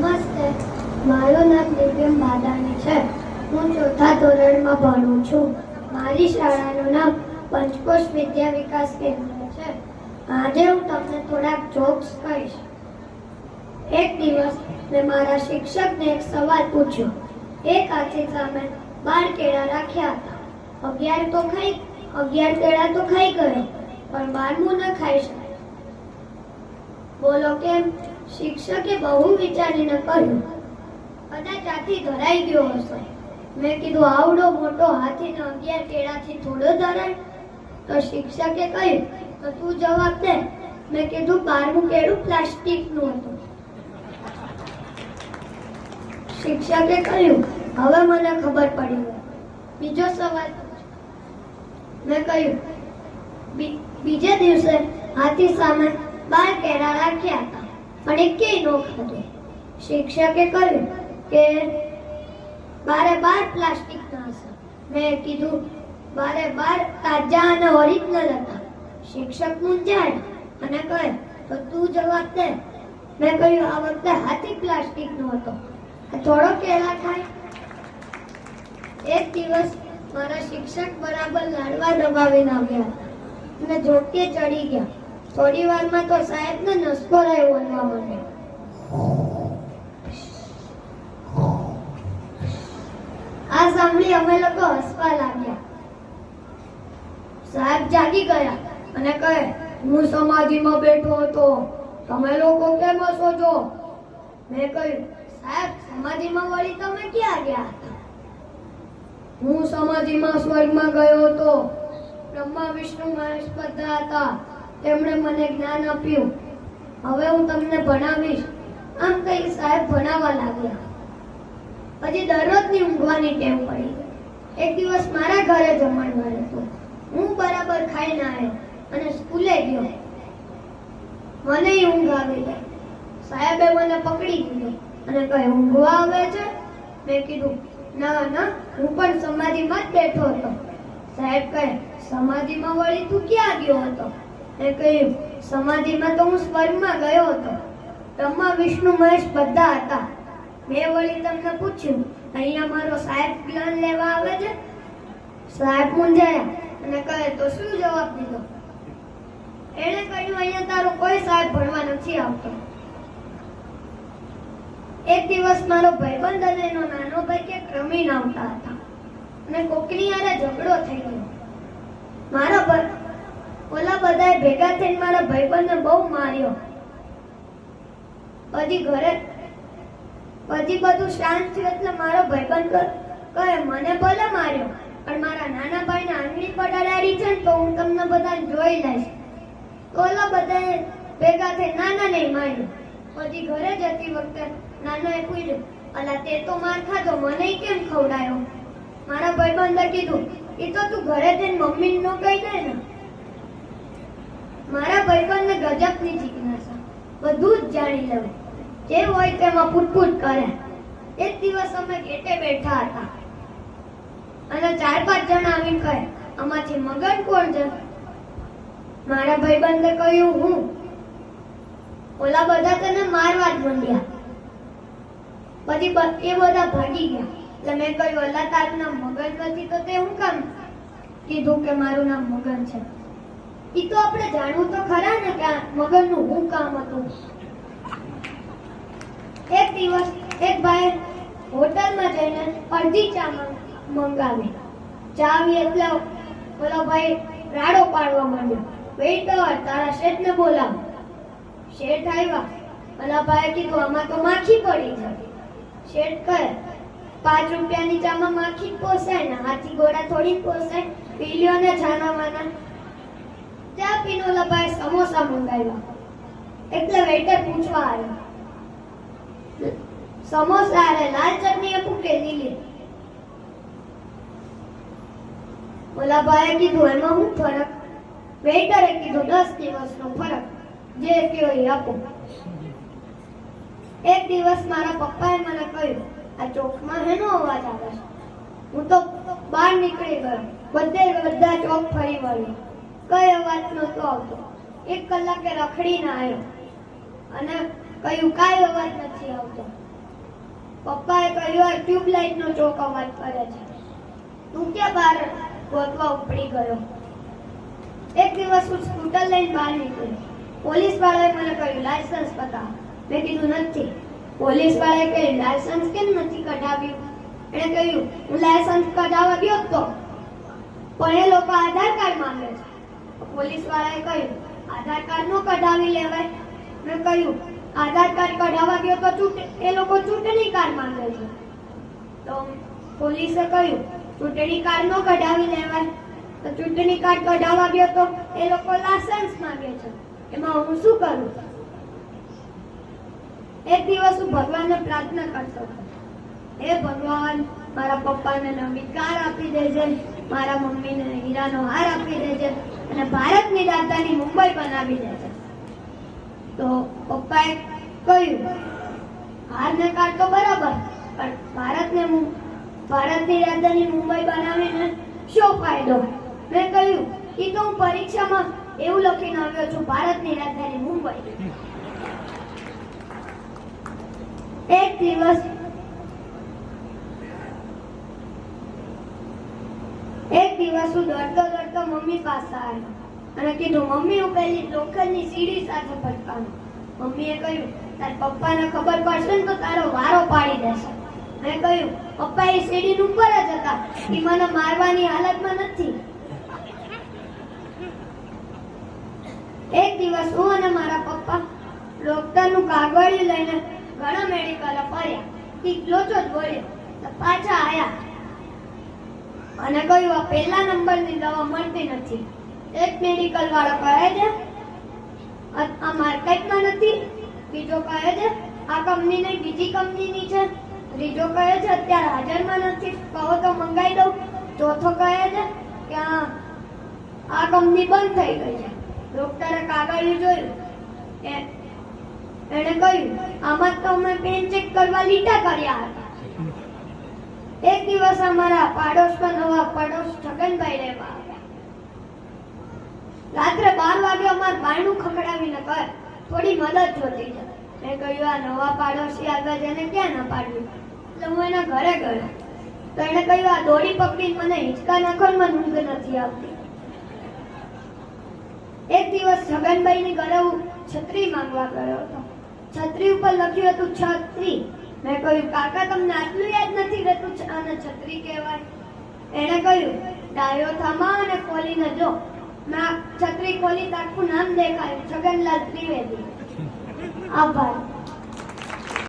નમસ્તે. મારું નામ દિવ્યમ બાદાણી છે. હું ચોથા ધોરણમાં ભણું છું. મારી શાળાનું નામ પંચકોશ વિદ્યા વિકાસ કેન્દ્ર છે. આજે હું તમને થોડાક જોક્સ કહીશ. એક દિવસ મેં મારા શિક્ષકને એક સવાલ પૂછ્યો. એક હાથી સામે બાર કેળા રાખ્યા હતા. અગિયાર તો ખાઈ, અગિયાર કેળા તો ખાઈ ગયો, પણ બારમું ન ખાઈ શકાય. બોલો કેમ? શિક્ષકે બહુ વિચારીને કહ્યું કદાચ આથી ધરાઈ ગયો હશે. મેં કીધું, આવડો મોટો હાથીને અગિયાર કેળાથી થોડો ધરાય. તો શિક્ષકે કહ્યું, તો તું જવાબ દે. મેં કીધું, બારમું કેળું પ્લાસ્ટિકનું હતું. શિક્ષકે કહ્યું, હવે મને ખબર પડી બીજો સવાલ મેં કહ્યું, "બી- બીજે દિવસે હાથી સામે બાર કેળા રાખ્યા હતા. પણ કે નો ખાધું શિક્ષકે કહ્યું કે બારે બાર પ્લાસ્ટિકના હશે. મેં કીધું બારે બાર તાજા અને ઓરિજિનલ હતા. શિક્ષક મૂંઝાયા અને કહે, તો તું જવાબ દે. મેં કહ્યું, આ વખતે હાથી પ્લાસ્ટિકનો હતો. આ થોડો કેળા ખાય એક દિવસ મારા શિક્ષક બરાબર લાડવા દબાવીને આવ્યા હતા અને જોકે ચડી ગયા. થોડી વારમાં તો સાહેબને નસકો રહ્યો બનવા મને આ સાંભળી અમે લોકો હસવા લાગ્યા. સાહેબ જાગી ગયા અને કહે, હું સમાધિમાં બેઠો હતો. તમે લોકો કેમ હસો છો? મેં કહ્યું, સાહેબ, સમાધિમાં વળી તમે ક્યાં ગયા હું સમાધિમાં સ્વર્ગમાં ગયો હતો. બ્રહ્મા, વિષ્ણુ, મહેશ બધા હતા. તેમણે મને જ્ઞાન આપ્યું. હવે હું તમને ભણાવીશ. આમ કઈ સાહેબ ભણાવવા લાગ્યા. પછી દરરોજની ઊંઘવાની ટેવ પડી એક દિવસ મારા ઘરે જમણવાર હતું. હું બરાબર ખાઈને આવ્યો અને સ્કૂલે ગયો. મને ઊંઘ આવી ગઈ. સાહેબે મને પકડી દીધો અને કહે ઊંઘવા આવે છે? મેં કીધું, ના ના, હું પણ સમાધિમાં જ બેઠો હતો. સાહેબ કહે, સમાધિમાં વળી તું ક્યાં ગયો હતો? મેં કહ્યું સમાધિમાં તો હું સ્વર્ગમાં ગયો હતો. બ્રહ્મા વિષ્ણુ મહેશ બધા હતા. મેં વળી તમને પૂછ્યું, અહીંયા મારો સાહેબ જ્ઞાન લેવા આવે છે? સાહેબ મૂંઝાયા અને કહે, તો શું જવાબ દીધો? એણે કહ્યું, અહીંયા તારો કોઈ સાહેબ ભણવા નથી આવતો. એક દિવસ મારો ભાઈબંધ અને એનો નાનો ભાઈ કે ક્રમીન આવતા હતા. અને કોકની હારે ઝઘડો થઈ ગયો. મારો ભાઈ ઓલા બધાએ ભેગા થઈને મારા ભાઈબંધને બહુ માર્યો. પછી ઘરે, પછી બધું શાંત થયું એટલે મારો ભાઈબંધ કહે, મને ભલે માર્યો, પણ મારા નાના ભાઈને આંગળી પડાડાડી છે ને તો હું તમને બધાને જોઈ લઈશ. તો ઓલા બધાએ ભેગા થઈ નાના નહીં માર્યું. પછી ઘરે જતી વખતે નાનાએ પૂછ્યું, અલા, તે તો માર ખાધો, મને કેમ ખવડાયો? મારા ભાઈબંધે કીધું એ તો તું ઘરે જઈને મમ્મીને ન કહી દે ને. મારા ભાઈબંધને ગજબની જિજ્ઞાસા બધું જ જાણી લેવું. જે હોય તેમાં પૂટપૂટ કરે. એક દિવસ અમે ગેટે બેઠા હતા. અને ચાર પાંચ જણ આવીને કહે, આમાંથી મગન કોણ છે? મારા ભાઈબંધે કહ્યું, હું. ઓલા બધા તને મારવા જ મંડ્યા. પછી એ બધા ભાગી ગયા. એટલે મેં કહ્યું, અલ્લા તારું નામ મગન નથી, તો તે હું કામ કીધું કે મારું નામ મગન છે. ઈ તો આપણે જાણવું તો ખરા ને કે આ મગનનું શું કામ હતું. એક દિવસ એક ભાઈ હોટલમાં જઈને અડધી ચા મંગાવી. ચા એટલે પેલો ભાઈ રાડો પાડવા માંડ્યો. વેઇટર તારા શેઠને બોલાવ. શેઠ આવ્યા. પેલા ભાઈ કીધું, આમાં તો માખી પડી છે. શેઠ કહે, પાંચ રૂપિયાની ચામાં માખી પોસાય ને, હાથી ઘોડા થોડી પોસાય. પી લ્યો ને છાના ચા પીને ઓલા સમોસા મંગાવ્યા. એટલે વેઇટર પૂછવા આવ્યો, સમોસા અરે લાલ ચટણી આપું કે લીલી. ઓલા કીધું, એમાં હું ફરક? વેઇટરે કીધું, દસ દિવસનો ફરક, જે કયો એ આપો. એક દિવસ મારા પપ્પાએ મને કહ્યું, આ ચોકમાં હેનો અવાજ આવે છે. હું તો બહાર નીકળી ગયો. બધે બધા ચોક ફરી વળ્યો. કઈ અવાજ નહોતો આવતો. એક કલાકે રખડીને આવ્યો અને કહ્યું કાંઈ અવાજ નથી આવતો. પપ્પાએ કહ્યું, આ ટ્યુબલાઇટ નો ચોક અવાજ કરે છે. તું ક્યાં બહાર ગોતવા ઉપડી ગયો? એક દિવસ હું સ્કૂટર લઈને બહાર નીકળ્યો પોલીસ વાળાએ મને કહ્યું, લાયસન્સ બતાવ. મેં કીધું, નથી. પોલીસ વાળાએ કહ્યું, લાયસન્સ કેમ નથી કઢાવ્યું? એણે કહ્યું, હું લાયસન્સ કઢાવવા ગયો તો. પણ એ લોકો આધાર કાર્ડ માંગે છે. પોલીસ વાળાએ કહ્યું, આધાર કાર્ડ નો કઢાવી લેવાય. મેં કહ્યું, આધાર કાર્ડ કઢાવવા ગયો તો ચૂંટ, એ લોકો ચૂંટણી કાર્ડ માંગે છે. તો પોલીસે કહ્યું, ચૂંટણી કાર્ડ નો કઢાવી લેવાય. તો ચૂંટણી કાર્ડ કઢાવવા ગયો તો એ લોકો લાયસન્સ માંગે છે. એમાં હું શું કરું? એક દિવસ હું ભગવાનને પ્રાર્થના કરતો હતો. હે ભગવાન, મારા પપ્પાને નવી કાર આપી દેજે, મારા મમ્મીને હીરાનો હાર આપી દેજે અને ભારતની રાજધાની મુંબઈ બનાવી દેજે તો પપ્પાએ કહ્યું, હાર ને કાર તો બરાબર, પણ ભારતને ભારતની રાજધાની મુંબઈ બનાવીને શો ફાયદો? મેં કહ્યું એ તો હું પરીક્ષામાં એવું લખીને આવ્યો છું, ભારતની રાજધાની મુંબઈ. એક દિવસ એક દિવસ હું દોડતો દોડતો મમ્મી પાસે આવ્યો અને કીધું મમ્મી હું પેલી લોખંડની સીડી સાથે ભટકાણું મમ્મીએ કહ્યું, તાર પપ્પાને ખબર પડશે ને તો તારો વારો પાડી દેશે. મેં કહ્યું, પપ્પા એ સીડી ઉપર જ હતા. એ મને મારવાની હાલતમાં નથી. એક દિવસ હું અને મારા પપ્પા ડોક્ટરનું કાગળિયું લઈને ઘણા મેડિકલ ફર્યા. ઈ લોચો જ બોલ્યો પાછા આયા. અને કહ્યું, આ પહેલા નંબરની દવા મળતી નથી. એક મેડિકલ વાળો કહે છે, આ માર્કેટમાં નથી. બીજો કહે છે, આ કંપની નહીં, બીજી કંપનીની છે. ત્રીજો કહે છે, અત્યારે હાજરમાં નથી. કહો તો મંગાઈ દઉં. ચોથો કહે છે કે, આ આ કંપની બંધ થઈ ગઈ છે. ડોક્ટરે કાગળ જોયું. એણે કહ્યું, આમાં તો અમે પેન ચેક કરવા લીટા કર્યા હતા. એક દિવસ અમારા પાડોશમાં નવા પડોશ છગનભાઈ રહેવા રાત્રે બાર વાગે અમાર બારણું ખખડાવીને કર થોડી મદદ જોતી છે મેં કહ્યું, આ નવા પાડોશી આવ્યા છે, એને ક્યાં ના પાડવી? એટલે હું એના ઘરે ગયો. તો એણે કહ્યું, આ દોરી પકડી મને હિંચકા નાખો મને ઊંઘ નથી આવતી. એક દિવસ છગનભાઈની ઘરે હું છત્રી માંગવા ગયો હતો. છત્રી ઉપર લખ્યું હતું, છત્રી. મેં કહ્યું, કાકા, તમને આટલું યાદ નથી રહેતું આને છત્રી કહેવાય. એણે કહ્યું, ડાયો થમા અને ખોલીને જો. મેં છત્રી ખોલી આખું નામ દેખાયું, છગનલાલ ત્રિવેદી. આભાર.